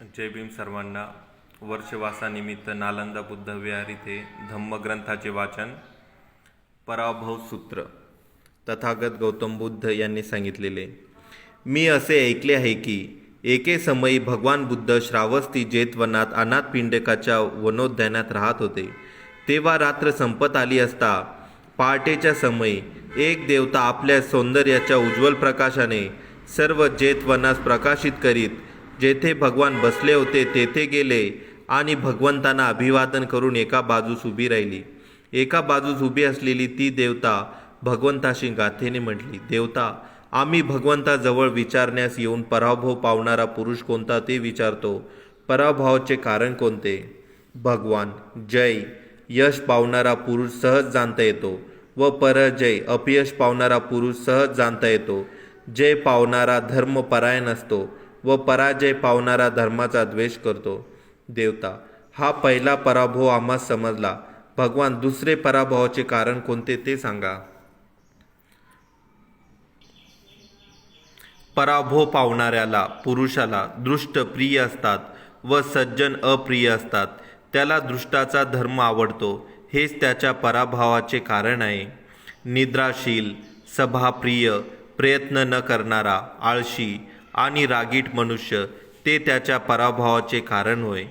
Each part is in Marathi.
जय भीम सर्वांना. वर्षवासानिमित्त नालंदा बुद्ध विहार इथे धम्मग्रंथाचे वाचन पराभव सूत्र तथागत गौतम बुद्ध यांनी सांगितलेले. मी असे ऐकले आहे की एके समयी भगवान बुद्ध श्रावस्ती जेतवनात अनाथ पिंडकाच्या वनोद्यानात राहत होते. तेव्हा रात्र संपत आली असता पहाटेच्या समयी एक देवता आपल्या सौंदर्याच्या उज्ज्वल प्रकाशाने सर्व जेतवनास प्रकाशित करीत जेथे भगवान बसले होते तेथे गेले आणि भगवंतांना अभिवादन करून एका बाजूस उभी राहिली. एका बाजूस उभी असलेली ती देवता भगवंताशी गाथेने म्हटली देवता आम्ही भगवंताजवळ विचारण्यास येऊन पराभव पावणारा पुरुष कोणता ते विचारतो. पराभवाचे कारण कोणते? भगवान जय. यश पावणारा पुरुष सहज जाणता येतो व परजय अपयश पावणारा पुरुष सहज जाणता येतो. जय पावणारा धर्मपरायण असतो. व पराजय पावणारा धर्माचा द्वेष करतो. देवता हा पहिला पराभव आम्हा समजला. भगवान दुसरे पराभवाचे कारण कोणते ते सांगा. पराभव पावणाऱ्याला पुरुषाला दृष्ट प्रिय असतात व सज्जन अप्रिय असतात. त्याला दृष्टाचा धर्म आवडतो. हेच त्याच्या पराभवाचे कारण आहे. निद्राशील सभाप्रिय प्रयत्न न करणारा आळशी आणि रागीट मनुष्य ते त्याच्या पराभवाचे कारण होय.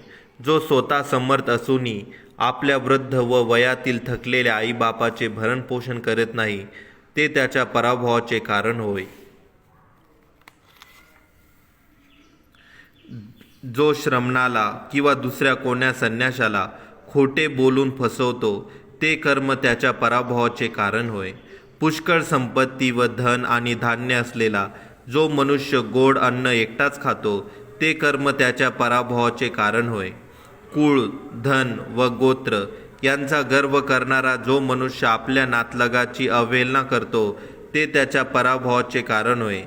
जो स्वतः समर्थ असूनही आपल्या वृद्ध व वयातील थकलेल्या आईबापाचे भरणपोषण करत नाही ते त्याच्या पराभवाचे कारण होय. जो श्रमणाला किंवा दुसऱ्या कोण्या संन्याशाला खोटे बोलून फसवतो ते कर्म त्याच्या पराभवाचे कारण होय. पुष्कळ संपत्ती व धन आणि धान्य असलेला जो मनुष्य गोड अन्न एकटाच खातो ते कर्म त्याच्या पराभवाचे कारण होय. कुळ धन व गोत्र यांचा गर्व करणारा जो मनुष्य आपल्या नातलगाची अवहेलना करतो ते त्याच्या पराभवाचे कारण होय.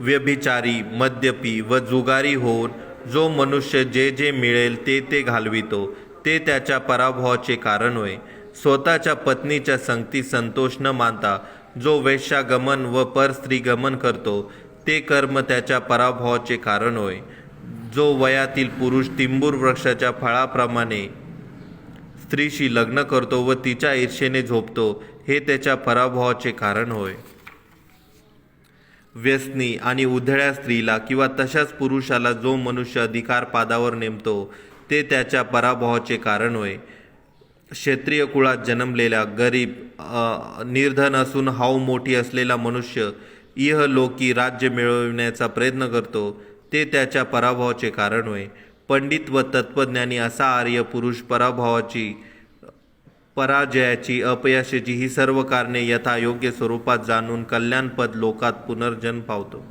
व्यभिचारी मद्यपी व जुगारी होऊन जो मनुष्य जे जे मिळेल ते ते घालवितो ते त्याच्या पराभवाचे कारण होय. स्वतःच्या पत्नीच्या संगती संतोष न मानता जो वेश्यागमन व परस्त्रीगमन करतो ते कर्म त्याच्या पराभवाचे कारण होय. जो वयातील पुरुष तिंबूर वृक्षाच्या फळाप्रमाणे स्त्रीशी लग्न करतो व तिच्या ईर्षेने झोपतो हे त्याच्या पराभवाचे कारण होय. व्यसनी आणि उधळ्या स्त्रीला किंवा तशाच पुरुषाला जो मनुष्य अधिकार पादावर नेमतो ते त्याच्या पराभवाचे कारण होय. क्षेत्रीय कुळात जन्मलेला गरीब निर्धन असून हाव मोठी असलेला मनुष्य इहलोकी राज्य मिळविण्याचा प्रयत्न करतो ते त्याच्या पराभवाचे कारण होय. पंडित व तत्त्वज्ञानी असा आर्य पुरुष पराभवाची पराजयाची अपयशाची ही सर्व कारणे यथायोग्य स्वरूपात जाणून कल्याणपद लोकात पुनर्जन्म पावतो.